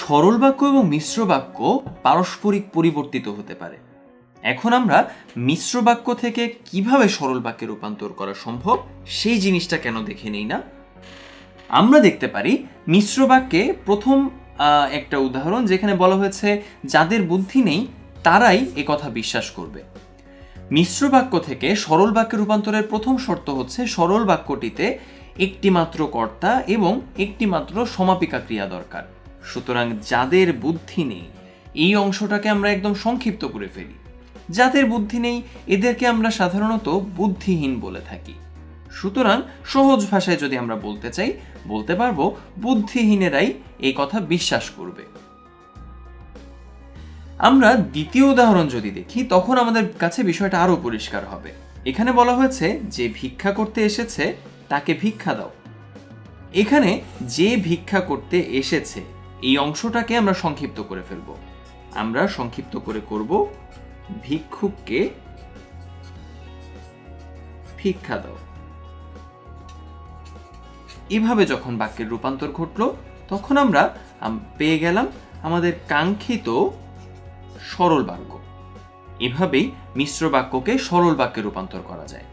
সরল বাক্য এবং মিশ্র বাক্য পারস্পরিক পরিবর্তিত হতে পারে। এখন আমরা মিশ্র বাক্য থেকে কীভাবে সরল বাক্যে রূপান্তর করা সম্ভব সেই জিনিসটা কেন দেখে নেই না? আমরা দেখতে পারি, মিশ্র বাক্যে প্রথম একটা উদাহরণ যেখানে বলা হয়েছে, যাদের বুদ্ধি নেই, তারাই কথা বিশ্বাস করবে। মিশ্র বাক্য থেকে সরল বাক্যে রূপান্তরের প্রথম শর্ত হচ্ছে সরল বাক্যটিতে একটি মাত্র কর্তা এবং একটি মাত্র সমাপিকা ক্রিয়া দরকার। সুতরাং যাদের বুদ্ধি নেই, এই অংশটাকে আমরা একদম সংক্ষিপ্ত করে ফেলি। যাদের বুদ্ধি নেই, এদেরকে আমরা সাধারণত বুদ্ধিহীন বলে থাকি। সুতরাং সহজ ভাষায় যদি আমরা বলতে চাই, বলতে পারব, বুদ্ধিহীনেরাই এই কথা বিশ্বাস করবে। আমরা দ্বিতীয় উদাহরণ যদি দেখি, তখন আমাদের কাছে বিষয়টা আরও পরিষ্কার হবে। এখানে বলা হয়েছে, যে ভিক্ষা করতে এসেছে, তাকে ভিক্ষা দাও। এখানে যে ভিক্ষা করতে এসেছে এই অংশটাকে আমরা সংক্ষিপ্ত করে ফেলব। আমরা সংক্ষিপ্ত করে করব ভিক্ষুককে ভিক্ষা দাও। এভাবে যখন বাক্যের রূপান্তর ঘটলো, তখন আমরা পেয়ে গেলাম আমাদের কাঙ্ক্ষিত সরল বাক্য। এভাবেই মিশ্র বাক্যকে সরল বাক্যে রূপান্তর করা যায়।